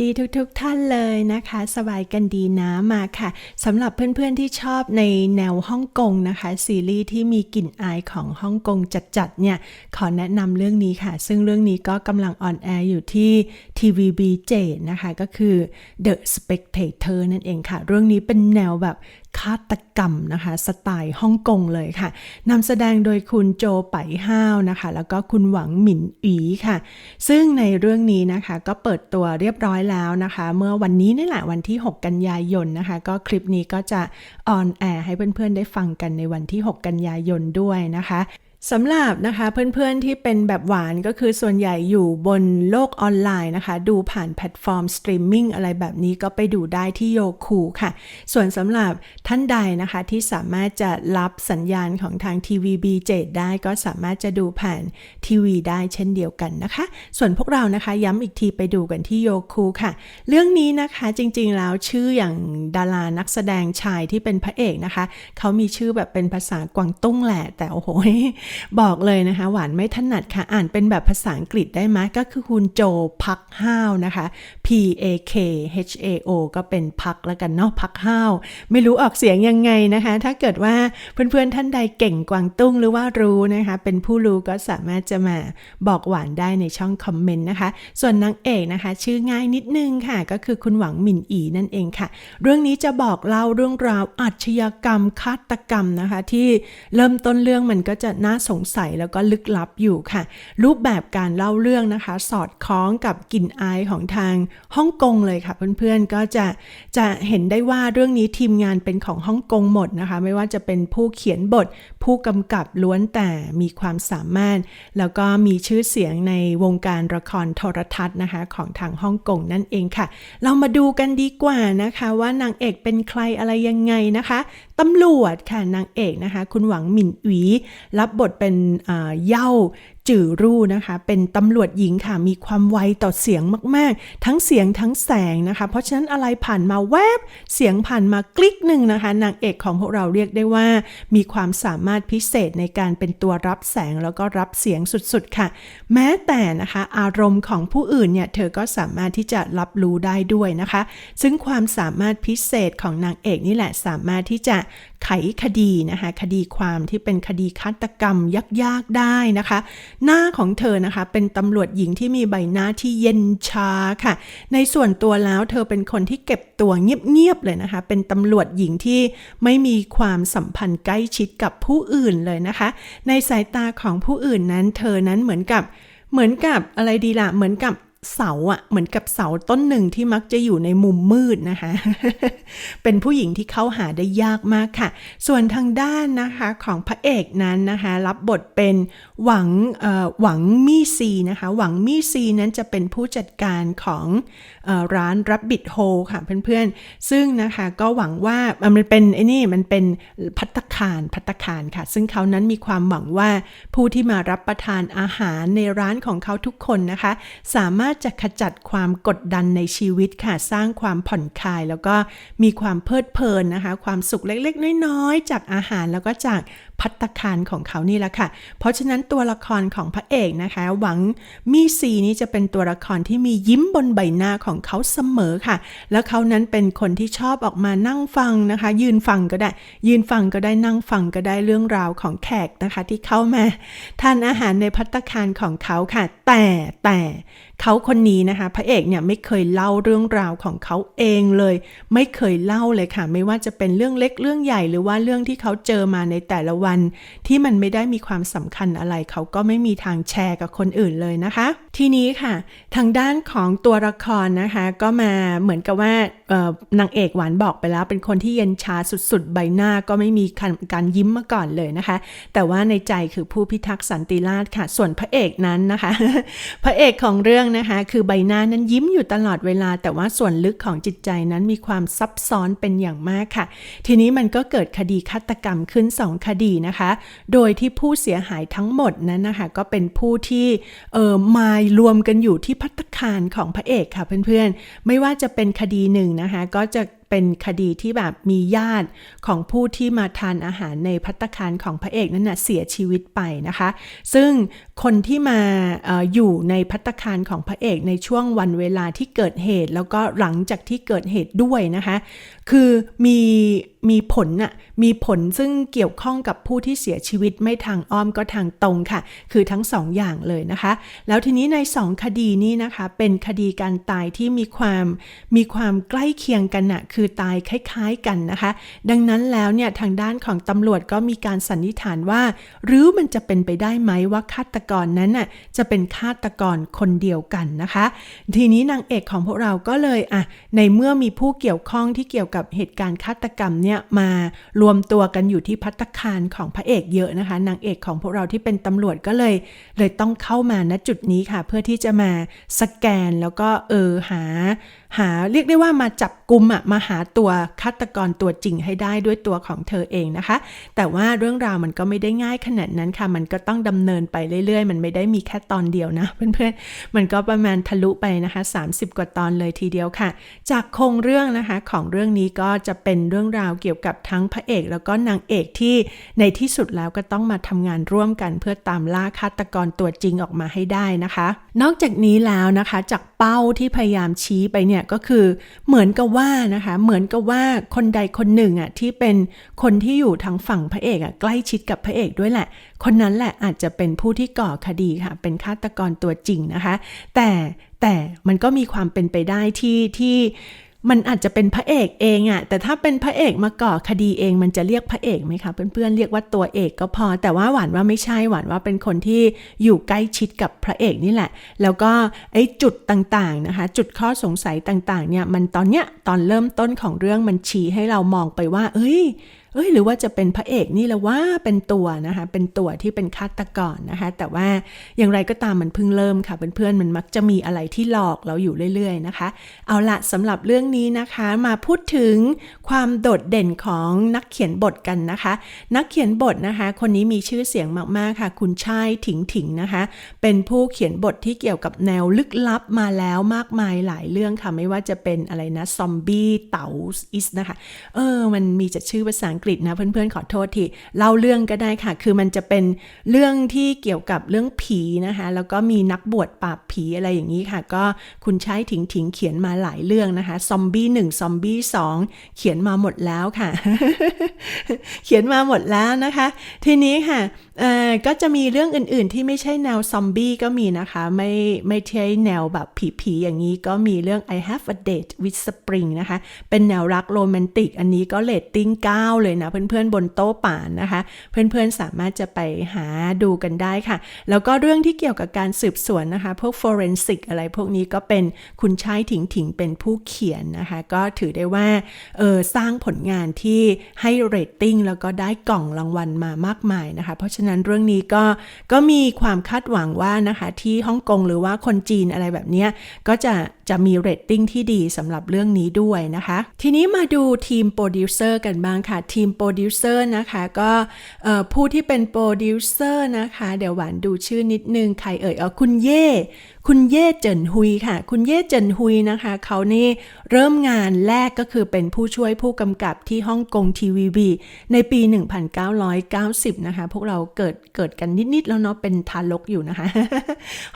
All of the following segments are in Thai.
ดีทุกๆทท่านเลยนะคะ สบายกันดีนะมาค่ะสำหรับเพื่อนๆที่ชอบในแนวฮ่องกงนะคะ ซีรีส์ที่มีกลิ่นอายของฮ่องกงจัดๆเนี่ย ขอแนะนำเรื่องนี้ค่ะ ซึ่งเรื่องนี้ก็กำลังออนแอร์อยู่ที่ TVB7 นะคะ ก็คือ The Spectator นั่นเองค่ะ เรื่องนี้เป็นแนวแบบ ฆาตกรรมนะคะ สไตล์ฮ่องกงเลยค่ะนำแสดงโดยคุณโจไปห้าวนะคะ แล้วก็คุณหวังหมินอีค่ะ ซึ่งในเรื่องนี้นะคะก็เปิดตัวเรียบร้อยแล้วนะคะ เมื่อวันนี้นี่แหละวันที่ 6 กันยายนนะคะ ก็คลิปนี้ก็จะออนแอร์ให้เพื่อนๆได้ฟังกันในวันที่ 6 กันยายนด้วยนะคะ สำหรับนะคะเพื่อนๆที่เป็นแบบหวานก็คือส่วนใหญ่อยู่บนโลกออนไลน์นะคะ ดูผ่านแพลตฟอร์มสตรีมมิ่งอะไรแบบนี้ก็ไปดูได้ที่โยคูค่ะ ส่วนสำหรับท่านใดนะคะที่สามารถจะรับสัญญาณของทางทีวีบีเได้ก็สามารถจะดูผ่านทีวีได้เช่นเดียวกันนะคะ ส่วนพวกเรานะคะย้ำอีกทีไปดูกันที่โยคูค่ะ เรื่องนี้นะคะจริงๆแล้วชื่ออย่างดารานักแสดงชายที่เป็นพระเอกนะคะ เขามีชื่อแบบเป็นภาษากวางตุ้งแหละแต่โอ้โหบอกเลยนะคะ หวานไม่ถนัดค่ะ อ่านเป็นแบบภาษาอังกฤษได้ไหมก็คือคุณโจพักห้าวนะคะ P A K H A O ก็เป็นพักแล้วกันเนาะพักห้าว ไม่รู้ออกเสียงยังไงนะคะ ถ้าเกิดว่าเพื่อนๆท่านใดเก่งกวางตุ้งหรือว่ารู้นะคะ เป็นผู้รู้ก็สามารถจะมาบอกหวานได้ในช่องคอมเมนต์นะคะ ส่วนนางเอกนะคะ ชื่อง่ายนิดนึงค่ะ ก็คือคุณหวังหมินอีนั่นเองค่ะ เรื่องนี้จะบอกเล่าเรื่องราวอาชญากรรมฆาตกรรมนะคะ ที่เริ่มต้นเรื่องมันก็จะน่าสงสัยแล้วก็ลึกลับอยู่ค่ะ รูปแบบการเล่าเรื่องนะคะ สอดคล้องกับกลิ่นอายของทางฮ่องกงเลยค่ะเพื่อนๆก็จะจะเห็นได้ว่าเรื่องนี้ทีมงานเป็นของฮ่องกงหมดนะคะ ไม่ว่าจะเป็นผู้เขียนบทผู้กำกับล้วนแต่มีความสามารถ แล้วก็มีชื่อเสียงในวงการละครโทรทัศน์นะคะ ของทางฮ่องกงนั่นเองค่ะ เรามาดูกันดีกว่านะคะ ว่านางเอกเป็นใครอะไรยังไงนะคะตำรวจค่ะนางเอกนะคะ คุณหวังหมินอุ๋ยรับบทเป็นเย่าจื่อรู่นะคะ เป็นตำรวจหญิงค่ะ มีความไวต่อเสียงมาก ๆ ทั้งเสียงทั้งแสงนะคะ เพราะฉะนั้นอะไรผ่านมาแวบ เสียงผ่านมากลิกหนึ่งนะคะ นางเอกของพวกเราเรียกได้ว่า มีความสามารถพิเศษในการเป็นตัวรับแสงแล้วก็รับเสียงสุดๆค่ะ แม้แต่นะคะอารมณ์ของผู้อื่นเนี่ยเธอก็สามารถที่จะรับรู้ได้ด้วยนะคะ ซึ่งความสามารถพิเศษของนางเอกนี่แหละสามารถที่จะไขคดีนะคะ คดีความที่เป็นคดีฆาตกรรมยากๆได้นะคะ หน้าของเธอนะคะเป็นตำรวจหญิงที่มีใบหน้าที่เย็นชาค่ะ ในส่วนตัวแล้วเธอเป็นคนที่เก็บตัวเงียบๆเลยนะคะ เป็นตำรวจหญิงที่ไม่มีความสัมพันธ์ใกล้ชิดกับผู้อื่นเลยนะคะ ในสายตาของผู้อื่นนั้น เธอนั้นเหมือนกับ เหมือนกับอะไรดีล่ะ เหมือนกับ เสาอะเหมือนกับเสาต้นหนึ่งที่มักจะอยู่ในมุมมืดนะคะ เป็นผู้หญิงที่เข้าหาได้ยากมากค่ะ ส่วนทางด้านนะคะของพระเอกนั้นนะคะ รับบทเป็นหวังหวังมี่ซีนะคะ หวังมี่ซีนั้นจะเป็นผู้จัดการของร้านรับบิดโฮค่ะเพื่อนๆ ซึ่งนะคะก็หวังว่ามันเป็นไอ้นี่มันเป็นพัตคารพัตคารค่ะ ซึ่งเขานั้นมีความหวังว่าผู้ที่มารับประทานอาหารในร้านของเขาทุกคนนะคะ สามารถจะขจัดความกดดันในชีวิตค่ะ สร้างความผ่อนคลาย แล้วก็มีความเพลิดเพลินนะคะ ความสุขเล็กๆ น้อยๆ จากอาหารแล้วก็จาก พัตคารของเขานี่แหละค่ะ เพราะฉะนั้นตัวละครของพระเอกนะคะ หวังมีซีนี้จะเป็นตัวละครที่มียิ้มบนใบหน้าของเขาเสมอค่ะ แล้วเขานั้นเป็นคนที่ชอบออกมานั่งฟังนะคะ ยืนฟังก็ได้ ยืนฟังก็ได้นั่งฟังก็ได้เรื่องราวของแขกนะคะ ที่เข้ามาทานอาหารในพัตคารของเขาค่ะ แต่แต่เขาคนนี้นะคะ พระเอกเนี่ยไม่เคยเล่าเรื่องราวของเขาเองเลย ไม่เคยเล่าเลยค่ะ ไม่ว่าจะเป็นเรื่องเล็กเรื่องใหญ่หรือว่าเรื่องที่เขาเจอมาในแต่ละวันที่มันไม่ได้มีความสำคัญอะไร เขาก็ไม่มีทางแชร์กับคนอื่นเลยนะคะทีนี้ค่ะ ทางด้านของตัวละครนะคะ ก็มาเหมือนกับว่านางเอกหวานบอกไปแล้ว เป็นคนที่เย็นชาสุดๆ ใบหน้าก็ไม่มีการยิ้มมาก่อนเลยนะคะ แต่ว่าในใจคือผู้พิทักษ์สันติราษฎร์ค่ะ ส่วนพระเอกนั้นนะคะ พระเอกของเรื่องนะคะ คือใบหน้านั้นยิ้มอยู่ตลอดเวลา แต่ว่าส่วนลึกของจิตใจนั้นมีความซับซ้อนเป็นอย่างมากค่ะ ทีนี้มันก็เกิดคดีฆาตกรรมขึ้น 2 คดีนะคะ โดยที่ผู้เสียหายทั้งหมดนั้นนะคะ ก็เป็นผู้ที่เออมารวมกันอยู่ที่พัตคารของพระเอกค่ะเพื่อนๆ ไม่ว่าจะเป็นคดีหนึ่งนะคะ ก็จะ เป็นคดีที่แบบมีญาติของผู้ที่มาทานอาหารในพัตตาคารของพระเอกนั้นนะเสียชีวิตไปนะคะ ซึ่งคนที่มาออยู่ในพัตตาคารของพระเอกในช่วงวันเวลาที่เกิดเหตุ แล้วก็หลังจากที่เกิดเหตุด้วยนะคะ คือมีมีผลน่ะมีผลซึ่งเกี่ยวข้องกับผู้ที่เสียชีวิตไม่ทางอ้อมก็ทางตรงค่ะ คือทั้งสองอย่างเลยนะคะ แล้วทีนี้ในสองคดีนี้นะคะ เป็นคดีการตายที่มีความมีความใกล้เคียงกันน่ะคือตายคล้ายๆกันนะคะ ดังนั้นแล้วเนี่ยทางด้านของตำรวจก็มีการสันนิษฐานว่า หรือมันจะเป็นไปได้ไหมว่าฆาตกรนั้นน่ะจะเป็นฆาตกรคนเดียวกันนะคะ ทีนี้นางเอกของพวกเราก็เลยอะในเมื่อมีผู้เกี่ยวข้องที่เกี่ยวกับเหตุการณ์ฆาตกรรมเนี่ยมารวมตัวกันอยู่ที่พัตตาคารของพระเอกเยอะนะคะ นางเอกของพวกเราที่เป็นตำรวจก็เลย เลยต้องเข้ามาณจุดนี้ค่ะ เพื่อที่จะมาสแกนแล้วก็เออหาหาเรียกได้ว่ามาจับกลุ่มอะมาหาตัวฆาตกรตัวจริงให้ได้ด้วยตัวของเธอเองนะคะ แต่ว่าเรื่องราวมันก็ไม่ได้ง่ายขนาดนั้นค่ะ มันก็ต้องดำเนินไปเรื่อยๆ มันไม่ได้มีแค่ตอนเดียวนะ เพื่อนๆ มันก็ประมาณทะลุไปนะคะ 30 กว่าตอนเลยทีเดียวค่ะ จากโครงเรื่องนะคะของเรื่องนี้ก็จะเป็นเรื่องราวเกี่ยวกับทั้งพระเอก แล้วก็นางเอกที่ในที่สุดแล้วก็ต้องมาทำงานร่วมกัน เพื่อตามล่าฆาตกรตัวจริงออกมาให้ได้นะคะนอกจากนี้แล้วนะคะจากเป้าที่พยายามชี้ไปเนี่ยก็คือเหมือนกับว่านะคะเหมือนกับว่าคนใดคนหนึ่งอะที่เป็นคนที่อยู่ทางฝั่งพระเอกอะใกล้ชิดกับพระเอกด้วยแหละ คนนั้นแหละอาจจะเป็นผู้ที่ก่อคดีค่ะ เป็นฆาตกรตัวจริงนะคะ แต่แต่มันก็มีความเป็นไปได้ที่ที่ มันอาจจะเป็นพระเอกเองอะแต่ถ้าเป็นพระเอกมาก่อคดีเองมันจะเรียกพระเอกไหมคะเพื่อนๆเรียกว่าตัวเอกก็พอ แต่ว่าหวานว่าไม่ใช่หวานว่าเป็นคนที่อยู่ใกล้ชิดกับพระเอกนี่แหละ แล้วก็ไอ้จุดต่างๆนะคะ จุดข้อสงสัยต่างๆเนี่ยมันตอนเนี้ยตอนเริ่มต้นของเรื่องมันชี้ให้เรามองไปว่า เอ้ยเอ้ยหรือว่าจะเป็นพระเอกนี่แหละว่าเป็นตัวนะคะ เป็นตัวที่เป็นฆาตกรนะคะ แต่ว่าอย่างไรก็ตามมันเพิ่งเริ่มค่ะเพื่อนๆมันมักจะมีอะไรที่หลอกเราอยู่เรื่อยๆนะคะ เอาละสำหรับเรื่องนี้นะคะมาพูดถึงความโดดเด่นของนักเขียนบทกันนะคะ นักเขียนบทนะคะ คนนี้มีชื่อเสียงมากๆค่ะ คุณชายถิงถิงนะคะ เป็นผู้เขียนบทที่เกี่ยวกับแนวลึกลับมาแล้วมากมายหลายเรื่องค่ะไม่ว่าจะเป็นอะไรนะซอมบี้เต๋าอิสนะคะเออมันมีจะชื่อภาษาอังกฤษนะเพื่อนๆขอโทษทีเล่าเรื่องก็ได้ค่ะ คือมันจะเป็นเรื่องที่เกี่ยวกับเรื่องผีนะคะ แล้วก็มีนักบวชปราบผีอะไรอย่างนี้ค่ะ ก็คุณใช้ถิงถิงเขียนมาหลายเรื่องนะคะซอมบี้หนึ่งซอมบี้สองเขียนมาหมดแล้วค่ะ เขียนมาหมดแล้วนะคะ ทีนี้ค่ะ เอ่อก็จะมีเรื่องอื่นๆที่ไม่ใช่แนวซอมบี้ก็มีนะคะ ไม่ไม่ใช่แนวแบบผีๆอย่างนี้ก็มีเรื่อง I have a date with spring นะคะ เป็นแนวรักโรแมนติก อันนี้ก็เลตติ้ง 9 เลยนะ เพื่อนๆ บนโต๊ะป่านนะคะ เพื่อนๆ สามารถจะไปหาดูกันได้ค่ะ แล้วก็เรื่องที่เกี่ยวกับการสืบสวนนะคะ พวก forensic อะไรพวกนี้ก็เป็นคุณชายถิงถิงเป็นผู้เขียนนะคะ ก็ถือได้ว่าเออสร้างผลงานที่ให้เรตติ้งแล้วก็ได้กล่องรางวัลมามากมายนะคะ เพราะฉะนั้นเรื่องนี้ก็ก็มีความคาดหวังว่านะคะที่ฮ่องกงหรือว่าคนจีนอะไรแบบนี้ก็จะจะมีเรตติ้งที่ดีสำหรับเรื่องนี้ด้วยนะคะ ทีนี้มาดูทีมโปรดิวเซอร์กันบ้างค่ะ ทีมโปรดิวเซอร์นะคะก็ผู้ที่เป็นโปรดิวเซอร์นะคะ เดี๋ยวหวานดูชื่อนิดนึง ใครเอ่ยเอาคุณเย่คุณเย่เจินฮุยค่ะ คุณเย่เจินฮุยนะคะเขานี่เริ่มงานแรกก็คือเป็นผู้ช่วยผู้กำกับที่ฮ่องกงทีวีบีในปี 1990 นะคะ พวกเราเกิดเกิดกันนิด ๆ แล้วเนาะเป็นทารกอยู่นะคะ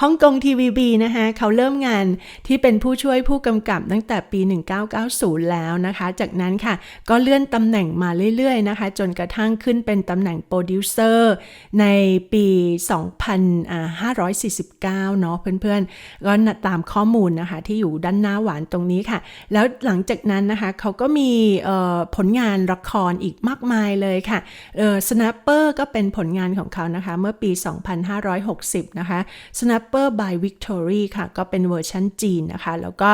ฮ่องกงทีวีบีนะคะเขาเริ่มงานที่เป็นผู้ช่วยผู้กำกับตั้งแต่ปี 1990 แล้วนะคะ，จากนั้นค่ะ ก็เลื่อนตำแหน่งมาเรื่อย ๆ นะคะ จนกระทั่งขึ้นเป็นตำแหน่งโปรดิวเซอร์ในปี 2549 เนาะเพื่อน ๆ ก็ตามข้อมูลนะคะที่อยู่ด้านหน้าหวานตรงนี้ค่ะ แล้วหลังจากนั้นนะคะเขาก็มีผลงานละครอีกมากมายเลยค่ะเออ Snapper ก็เป็นผลงานของเขานะคะ เมื่อปี 2560 นะคะ Snapper by Victory ค่ะ ก็เป็นเวอร์ชันจีนนะคะ แล้วก็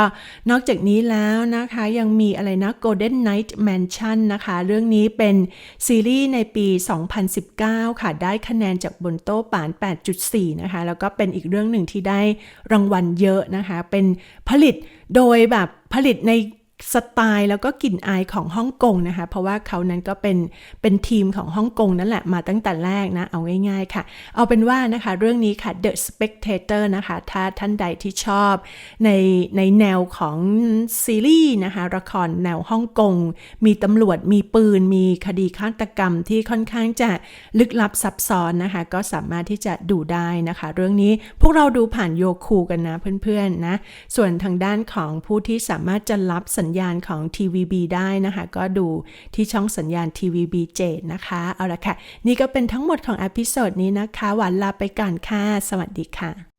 นอกจากนี้แล้วนะคะยังมีอะไรนะ Golden Night Mansion นะคะ เรื่องนี้เป็นซีรีส์ในปี 2019 ค่ะ ได้คะแนนจากบนโต๊ะป่าน 8.4 นะคะ แล้วก็เป็นอีกเรื่องหนึ่งที่ได้รางวัลเยอะนะคะ เป็นผลิตโดยแบบผลิตใน สไตล์แล้วก็กลิ่นอายของฮ่องกงนะคะ เพราะว่าเขานั้นก็เป็นเป็นทีมของฮ่องกงนั่นแหละมาตั้งแต่แรกนะ เอาง่ายๆค่ะ เอาเป็นว่านะคะเรื่องนี้ค่ะ The Spectator นะคะ ถ้าท่านใดที่ชอบ ในในแนวของซีรีส์นะคะละครแนวฮ่องกง มีตำรวจมีปืน มีคดีฆาตกรรมที่ค่อนข้างจะลึกลับซับซ้อนนะคะ ก็สามารถที่จะดูได้นะคะ เรื่องนี้พวกเราดูผ่านโยคูกันนะเพื่อนๆนะส่วนทางด้านของผู้ที่สามารถจะรับสัญญาณของ TVB ได้นะคะ ก็ดูที่ช่องสัญญาณ TVB 7นะคะ เอาละค่ะ นี่ก็เป็นทั้งหมดของอพิโซดนี้นะคะ หวันลาไปก่อนค่ะ สวัสดีค่ะ